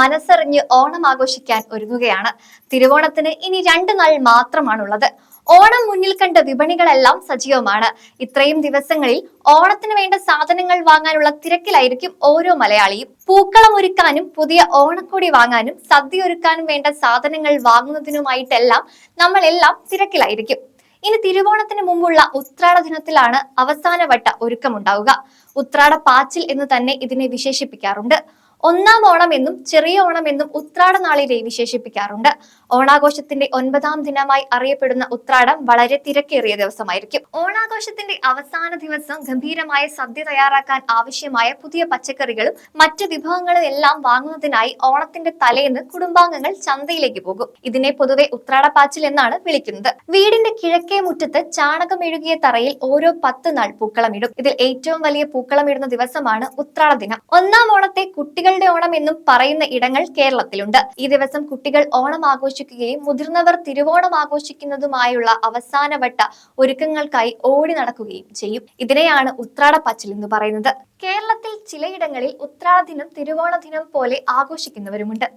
മനസ്സറിഞ്ഞ് ഓണം ആഘോഷിക്കാൻ ഒരുങ്ങുകയാണ്. തിരുവോണത്തിന് ഇനി രണ്ട് നാൾ മാത്രമാണുള്ളത്. ഓണം മുന്നിൽ കണ്ട വിപണികളെല്ലാം സജീവമാണ്. ഇത്രയും ദിവസങ്ങളിൽ ഓണത്തിന് വേണ്ട സാധനങ്ങൾ വാങ്ങാനുള്ള തിരക്കിലായിരിക്കും ഓരോ മലയാളിയും. പൂക്കളം ഒരുക്കാനും പുതിയ ഓണക്കൊടി വാങ്ങാനും സദ്യ ഒരുക്കാനും വേണ്ട സാധനങ്ങൾ വാങ്ങുന്നതിനുമായിട്ടെല്ലാം നമ്മളെല്ലാം തിരക്കിലായിരിക്കും. ഇനി തിരുവോണത്തിന് മുമ്പുള്ള ഉത്രാട ദിനത്തിലാണ് അവസാനവട്ട ഒരുക്കമുണ്ടാവുക. ഉത്രാട പാച്ചിൽ എന്ന് തന്നെ ഇതിനെ വിശേഷിപ്പിക്കാറുണ്ട്. ഒന്നാം ഓണം എന്നും ചെറിയ ഓണം എന്നും ഉത്രാട നാളിനെ വിശേഷിപ്പിക്കാറുണ്ട്. ഓണാഘോഷത്തിന്റെ ഒൻപതാം ദിനമായി അറിയപ്പെടുന്ന ഉത്രാടം വളരെ തിരക്കേറിയ ദിവസമായിരിക്കും. ഓണാഘോഷത്തിന്റെ അവസാന ദിവസം ഗംഭീരമായ സദ്യ തയ്യാറാക്കാൻ ആവശ്യമായ പുതിയ പച്ചക്കറികളും മറ്റ് വിഭവങ്ങളും എല്ലാം വാങ്ങുന്നതിനായി ഓണത്തിന്റെ തലേന്ന് കുടുംബാംഗങ്ങൾ ചന്തയിലേക്ക് പോകും. ഇതിനെ പൊതുവെ ഉത്രാടപ്പാച്ചിൽ എന്നാണ് വിളിക്കുന്നത്. വീടിന്റെ കിഴക്കേ മുറ്റത്ത് ചാണകം എഴുകിയ തറയിൽ ഓരോ പത്ത് നാൾ പൂക്കളമിടും. ഇതിൽ ഏറ്റവും വലിയ പൂക്കളമിടുന്ന ദിവസമാണ് ഉത്രാട ദിനം. ഒന്നാം ഓണത്തെ കുട്ടികളുടെ ഓണം എന്നും പറയുന്ന ഇടങ്ങൾ കേരളത്തിലുണ്ട്. ഈ ദിവസം കുട്ടികൾ ഓണം ആഘോഷിക്കുകയും മുതിർന്നവർ തിരുവോണം ആഘോഷിക്കുന്നതുമായുള്ള അവസാനവട്ട ഒരുക്കങ്ങൾക്കായി ഓടി നടക്കുകയും ചെയ്യും. ഇതിനെയാണ് ഉത്രാടപ്പച്ചിൽ എന്ന് പറയുന്നത്. കേരളത്തിൽ ചിലയിടങ്ങളിൽ ഉത്രാട ദിനം തിരുവോണ ദിനം പോലെ ആഘോഷിക്കുന്നവരുമുണ്ട്.